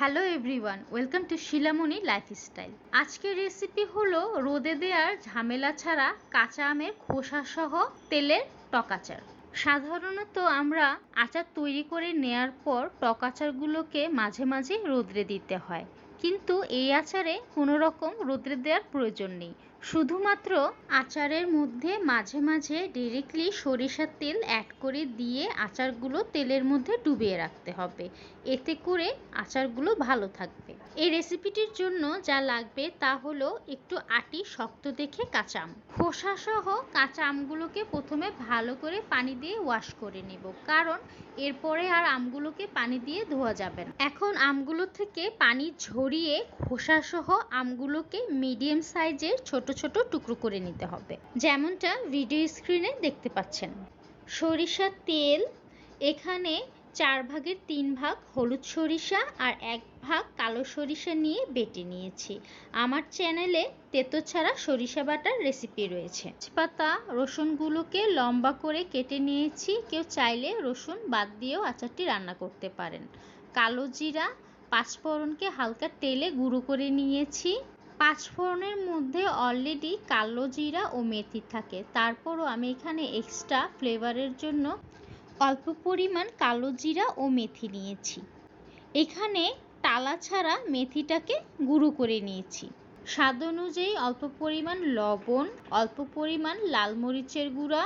Hello everyone, welcome to Shilamoni lifestyle. আজকের recipe হলো রোদে দেওয়ার ঝামেলা ছাড়া কাঁচা আমের খোসা সহ তেলের টকাচার সাধারণত আমরা আচার তৈরি করে নেয়ার পর টকাচারগুলোকে মাঝে মাঝে রোদ্রে দিতে হয়। কিন্তু এই আচারে কোনো রকম রোদ্রে দেওয়ার প্রয়োজন নেই। শুধুমাত্র আচারের মধ্যে মাঝে মাঝে ডিরেক্টলি সরিষার তেল অ্যাড করে দিয়ে আচারগুলো তেলের মধ্যে ডুবিয়ে রাখতে হবে। এতে করে আচারগুলো ভালো থাকবে। এই রেসিপিটির জন্য যা লাগবে তা হলো একটু আটি শক্ত দেখে কাঁচা আম। খোসা সহ কাঁচা আমগুলোকে প্রথমে ভালো করে পানি দিয়ে ওয়াশ করে নেব। কারণ এরপরে আর আমগুলোকে পানি দিয়ে ধোয়া যাবে না। এখন আমগুলো থেকে পানি ঝরিয়ে খোসা সহ আমগুলোকে মিডিয়াম সাইজের ছোট ছোট টুকরো করে নিতে হবে। যেমনটা ভিডিও স্ক্রিনে দেখতে পাচ্ছেন। সরিষার তেল, এখানে চার ভাগের তিন ভাগ হলুদ সরিষা আর এক ভাগ কালো সরিষা নিয়ে বেটে নিয়েছি। আমার চ্যানেলে তেতো ছাড়া সরিষা বাটার রেসিপি রয়েছে। পাতা রসুনগুলোকে লম্বা করে কেটে নিয়েছি। কেউ চাইলে রসুন বাদ দিয়েও আচারটি রান্না করতে পারেন। কালো জিরা, পাঁচফোড়নকে হালকা তেলে গুঁড়ো করে নিয়েছি। পাঁচফোড়নের মধ্যে অলরেডি কালো জিরা ও মেথি থাকে। তারপরও আমি এখানে এক্সট্রা ফ্লেভারের জন্য অল্প পরিমাণ কালো জিরা ও মেথি নিয়েছি। এখানে টালা ছাড়া মেথিটাকে গুঁড়ো করে নিয়েছি। স্বাদ অনুযায়ী অল্প পরিমাণ লবণ, অল্প পরিমাণ লাল মরিচের গুঁড়া,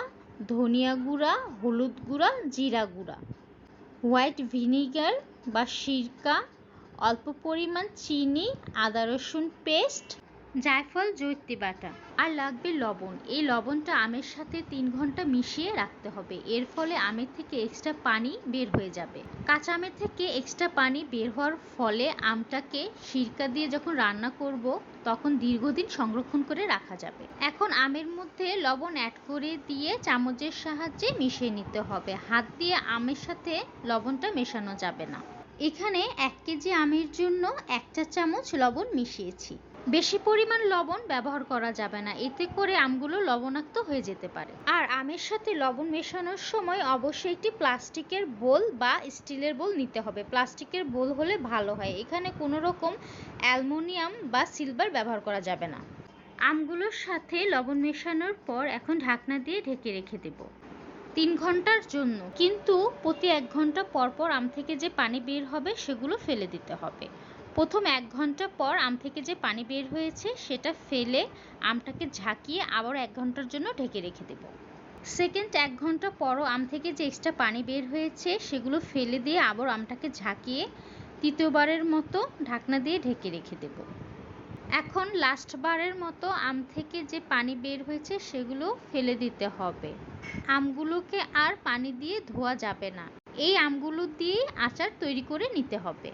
ধনিয়া গুঁড়া, হলুদ গুঁড়া, জিরা গুঁড়া। হোয়াইট ভিনিগার বা সিরকা অল্প পরিমাণ চিনি, আদা রসুন পেস্ট, জায়ফল, জৈত্রী বাটা আর লাগবে লবণ। এই লবণটা আমের সাথে তিন ঘণ্টা মিশিয়ে রাখতে হবে। এর ফলে আমের থেকে এক্সট্রা পানি বের হয়ে যাবে। কাঁচা আমের থেকে এক্সট্রা পানি বের হওয়ার ফলে আমটাকে সিরকা দিয়ে যখন রান্না করব, তখন দীর্ঘদিন সংরক্ষণ করে রাখা যাবে। এখন আমের মধ্যে লবণ অ্যাড করে দিয়ে চামচের সাহায্যে মিশিয়ে নিতে হবে। হাত দিয়ে আমের সাথে লবণটা মেশানো যাবে না। এখানে এক কেজি আমের জন্য এক চা চামচ লবণ মিশিয়েছি। বেশি পরিমাণ লবণ ব্যবহার করা যাবে না, এতে করে আমগুলো লবণাক্ত হয়ে যেতে পারে। আর আমের সাথে লবণ মেশানোর সময় অবশ্যই একটি প্লাস্টিকের বোল বা স্টিলের বোল নিতে হবে। প্লাস্টিকের বোল হলে ভালো হয়। এখানে কোনো রকম অ্যালমোনিয়াম বা সিলভার ব্যবহার করা যাবে না। আমগুলোর সাথে লবণ মেশানোর পর এখন ঢাকনা দিয়ে ঢেকে রেখে দেবো। তিন ঘণ্টার জন্য। কিন্তু প্রতি এক ঘণ্টা পর পর আম থেকে যে পানি বের হবে, সেগুলো ফেলে দিতে হবে। প্রথম এক ঘণ্টা পর আম থেকে যে পানি বের হয়েছে, সেটা ফেলে আমটাকে ঝাঁকিয়ে আবার এক ঘণ্টার জন্য ঢেকে রেখে দেব। সেকেন্ড এক ঘণ্টা পরও আম থেকে যে এক্সট্রা পানি বের হয়েছে, সেগুলো ফেলে দিয়ে আবার আমটাকে ঝাঁকিয়ে তৃতীয়বারের মতো ঢাকনা দিয়ে ঢেকে রেখে দেব। এখন লাস্ট বারের মতো আম থেকে যে পানি বের হয়েছে সেগুলো ফেলে দিতে হবে। আমগুলোকে আর পানি দিয়ে ধোয়া যাবে না। এই আমগুলো দিয়েই আচার তৈরি করে নিতে হবে।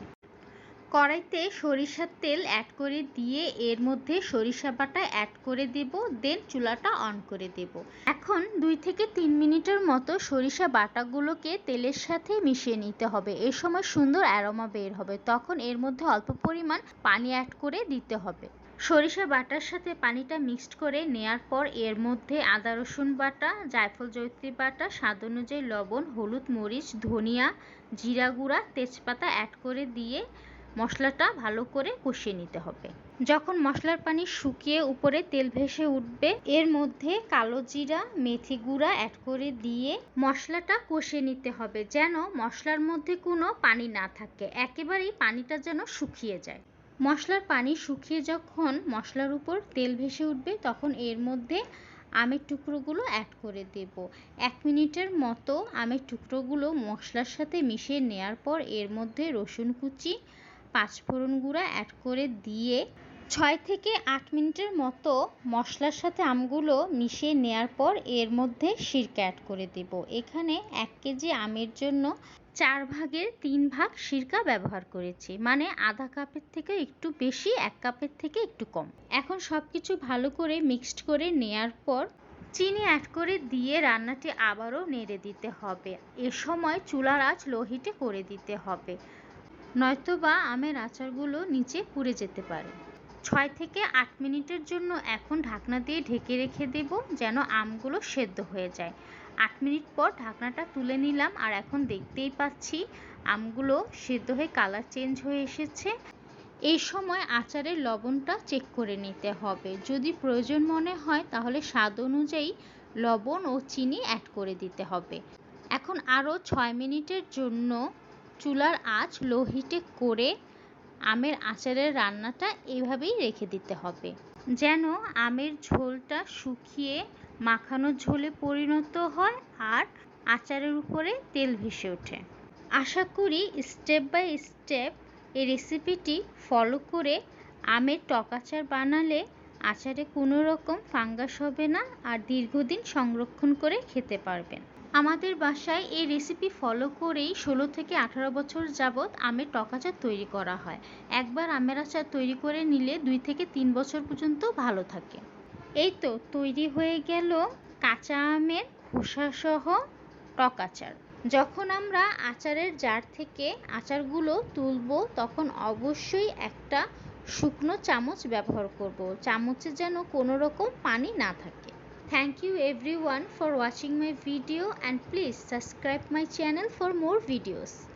কড়াইতে সরিষার তেল অ্যাড করে দিয়ে এর মধ্যে সরিষা বাটা অ্যাড করে দেব দেন চুলাটা অন করে দেব। এখন দুই থেকে তিন মিনিটের মতো সরিষা বাটাগুলোকে তেলের সাথে মিশিয়ে নিতে হবে। এ সময় সুন্দর অ্যারোমা বের হবে। তখন এর মধ্যে অল্প পরিমাণ পানি অ্যাড করে দিতে হবে। সরিষা বাটার সাথে পানিটা মিক্সড করে নেয়ার পর এর মধ্যে আদা রসুন বাটা, জায়ফল জৈত্রী বাটা, স্বাদ অনুযায়ী লবণ, হলুদ মরিচ, ধনিয়া, জিরা গুঁড়া, তেজপাতা অ্যাড করে দিয়ে মশলাটা ভালো করে কষিয়ে নিতে হবে। যখন মশলার পানি শুকিয়ে উপরে তেল ভেসে উঠবে, এর মধ্যে কালো জিরা, মেথি গুঁড়া অ্যাড করে দিয়ে মশলাটা কষিয়ে নিতে হবে যেন মশলার মধ্যে কোনো পানি না থাকে। একেবারেই পানিটা যেন শুকিয়ে যায়। মশলার পানি শুকিয়ে যখন মশলার উপর তেল ভেসে উঠবে, তখন এর মধ্যে আমের টুকরোগুলো অ্যাড করে দেব। এক মিনিটের মতো আমের টুকরোগুলো মশলার সাথে মিশিয়ে নেওয়ার পর এর মধ্যে রসুন কুচি পাঁচফোড়ন গুঁড়া অ্যাড করে দিয়ে ছয় থেকে আট মিনিটের মতো মশলার সাথে আমগুলো মিশিয়ে নেওয়ার পর এর মধ্যে সিরকা অ্যাড করে দেব। এখানে এক কেজি আমের জন্য চার ভাগের তিন ভাগ সিরকা ব্যবহার করেছি। মানে আধা কাপের থেকে একটু বেশি, এক কাপের থেকে একটু কম। এখন সব কিছু ভালো করে মিক্সড করে নেয়ার পর চিনি অ্যাড করে দিয়ে রান্নাটি আবারও নেড়ে দিতে হবে। এ সময় চুলার আঁচ লোহিটে করে দিতে হবে। নয়তোবা আমের আচারগুলো নিচে পুড়ে যেতে পারে। ছয় থেকে আট মিনিটের জন্য এখন ঢাকনা দিয়ে ঢেকে রেখে দেব যেন আমগুলো সেদ্ধ হয়ে যায়। আট মিনিট পর ঢাকনাটা তুলে নিলাম আর এখন দেখতেই পাচ্ছি আমগুলো সেদ্ধ হয়ে কালার চেঞ্জ হয়ে এসেছে। এই সময় আচারের লবণটা চেক করে নিতে হবে। যদি প্রয়োজন মনে হয় তাহলে স্বাদ অনুযায়ী লবণ ও চিনি অ্যাড করে দিতে হবে। এখন আরও ছয় মিনিটের জন্য চুলার আঁচ লো হিটে করে আমের আচারের রান্নাটা এইভাবেই রেখে দিতে হবে। যেন আমের ঝোলটা শুকিয়ে মাখানো ঝোলে পরিণত হয় আর আচারের উপরে তেল ভেসে ওঠে। আশা করি স্টেপ বাই স্টেপ এই রেসিপিটি ফলো করে আমের টক আচার বানালে আচারে কোনো রকম ফাঙ্গাস হবে না আর দীর্ঘদিন সংরক্ষণ করে খেতে পারবেন। আমাদের বাসায় এই রেসিপি ফলো করেই ষোলো থেকে আঠারো বছর যাবৎ আমের টক আচার তৈরি করা হয়। একবার আমের আচার তৈরি করে নিলে দুই থেকে তিন বছর পর্যন্ত ভালো থাকে। এই তো তৈরি হয়ে গেল কাঁচা আমের খোসাসহ টক আচার। যখন আমরা আচারের জার থেকে আচারগুলো তুলব, তখন অবশ্যই একটা শুকনো চামচ ব্যবহার করব। চামচে যেন কোনো রকম পানি না থাকে। Thank you everyone for watching my video and please subscribe my channel for more videos.